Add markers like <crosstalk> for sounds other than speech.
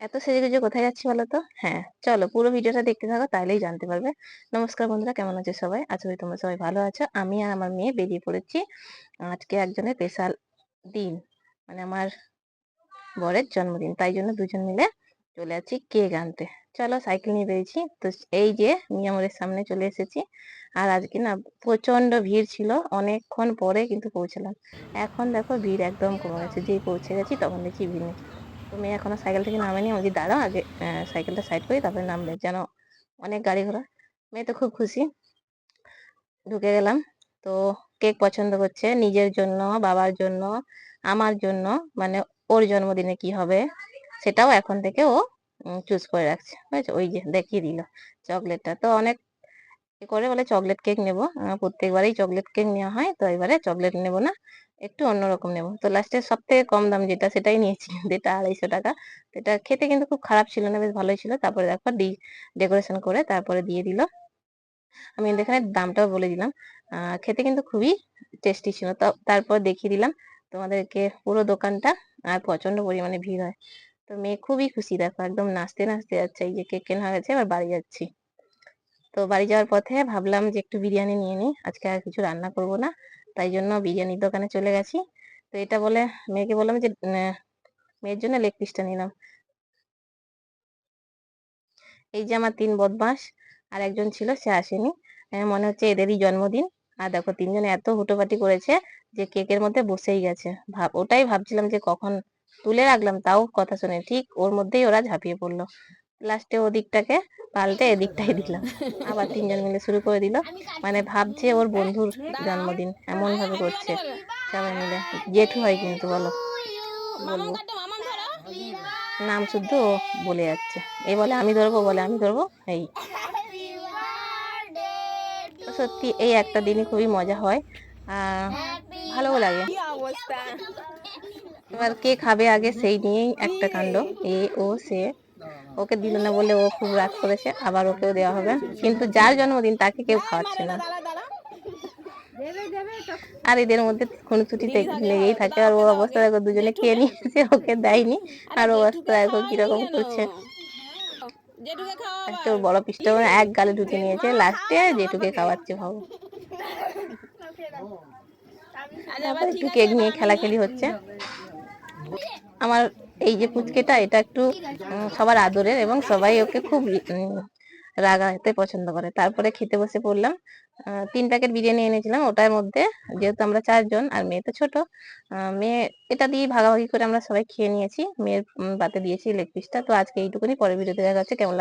এত সেজেগুজে কোথায় যাচ্ছি বলো তো হ্যাঁ চলো পুরো ভিডিওটা দেখতে থাকো তাহলেই জানতে পারবে। নমস্কার বন্ধুরা, কেমন আছো সবাই? আশা করি তোমরা সবাই ভালো আছো। আমি আর আমার মেয়ে বেরিয়ে পড়েছি আজকে একজনের স্পেশাল দিন মানে আমার বরের জন্মদিন। তাই জন্য দুজন মিলে চলে যাচ্ছি কেক আনতে। চলো সাইকেল নিয়ে বেরিয়েছি। তো এই যে মিয়ামরের সামনে চলে এসেছি। আর আজকে না প্রচণ্ড ভিড় ছিল, অনেকক্ষণ পরে কিন্তু পৌঁছলাম। এখন দেখো ভিড় একদম কমে গেছে। যেই পৌঁছে গেছি তখন দেখি ভিড় নেই। তো মেয়ে এখনও সাইকেল থেকে নামেনি। আমি দাঁড়াও আগে সাইকেলটা সাইড করি, তারপরে নামবে। যেন অনেক গাড়ি ঘোড়া মেয়ে তো খুব খুশি। ঢুকে গেলাম। তো কেক পছন্দ করছে নিজের জন্য, বাবার জন্য, আমার জন্য মানে ওর জন্মদিনে কি হবে সেটাও এখন থেকে ও চুজ করে রাখছে। বুঝেছ? ওই যে দেখিয়ে দিল। চকলেটটা তো অনেক করে বলে চকলেট কেক নেব। প্রত্যেকবারই চকলেট কেক নেওয়া হয়, তো এবারে চকলেট নেব না, একটু অন্যরকম নেব। তো লাস্টে সব থেকে কম দাম যেটা, সেটাই নিয়েছি, <laughs> যেটা আড়াইশো টাকা। এটা খেতে কিন্তু খুব খারাপ ছিল না, বেশ ভালোই ছিল। তারপরে দেখো ডি ডেকোরেশন করে তারপরে দিয়ে দিল। আমি এখানে দামটাও বলে দিলাম। খেতে কিন্তু খুবই টেস্টি ছিল। তো তারপর দেখিয়ে দিলাম তোমাদেরকে পুরো দোকানটা, আর প্রচণ্ড পরিমাণে ভিড় হয়। তো মেয়ে খুবই খুশি, দেখো একদম নাচতে নাচতে যাচ্ছে, এই যে কেক কেনা হয়ে গেছে, এবার বাড়ি যাচ্ছি। তো বাড়ি যাওয়ার পথে ভাবলাম যে একটু বিরিয়ানি নিয়ে নিই। আজকে আর কিছু রান্না করব না, তাই জন্য বিরিয়ানির দোকানে চলে গেছি। তো এটা বলে মেয়েকে বললাম যে মেয়ের জন্য লেগ পিসটা নিলাম। এই যে আমার তিন বদমাস, আর একজন ছিল, সে আসেনি। মনে হচ্ছে এদেরই জন্মদিন। আর দেখো, তিনজনে এত হুটোপাটি করেছে যে কেকের মধ্যে বসেই গেছে। ভাব, ওটাই ভাবছিলাম যে কখন তুলে রাখলাম, তাও কথা শুনে ঠিক ওর মধ্যেই ওরা ঝাঁপিয়ে পড়ল। লাস্টে ওদিকটাকে পাল্টে এদিকটাই দিলাম। আবার তিনজন মিলে শুরু করে দিল। মানে ভাবছে ওর বন্ধুর জন্মদিন। এমন ভাবে করছে। সবাই মিলে। জেঠু হয় কিন্তু, বলো। বলব। নাম শুদ্ধ ও বলে যাচ্ছে। এই বলে, আমি ধরবো, বলে, আমি ধরবো, এই। সত্যি এই একটা দিনই খুবই মজা হয়। ভালোও লাগে। এবার কে খাবে আগে সেই নিয়েই একটা কাণ্ড। এ, ও, সে। ওকে দিল না বলে ও খুব রাগ করেছে, আবার ওকেও দেওয়া হবে। কিন্তু যার জন্মদিন তাকে কেউ খাওয়াচ্ছে না। আর এদের মধ্যে খুনসুটিতে লেগেই থাকে। আর ও অবস্থা দেখো, দুজনে খেয়ে নিয়েছে, ওকে দেয়নি। আর ও অবস্থা দেখো কীরকম করছে। ওর বড় পিসটা এক গালে ঢুকে নিয়েছে। লাস্টে যেটুকে খাওয়াচ্ছে, ভাবো। তারপর একটু কেক নিয়ে খেলাখেলি হচ্ছে। আমার এই যে পুচকেটা এটা একটু সবার আদরের এবং সবাই ওকে খুব রাগাতে পছন্দ করে। তারপরে খেতে বসে পড়লাম তিন প্যাকেট বিরিয়ানি এনেছিলাম। ওটার মধ্যে যেহেতু আমরা চারজন, আর মেয়ে তো ছোট মেয়ে, এটা দিয়ে ভাগাভাগি করে আমরা সবাই খেয়ে নিয়েছি। মেয়ের বাতে দিয়েছি লেগ পিসটা তো আজকে এইটুকুনি পরে ভিডিওতে দেখা যাচ্ছে কেমন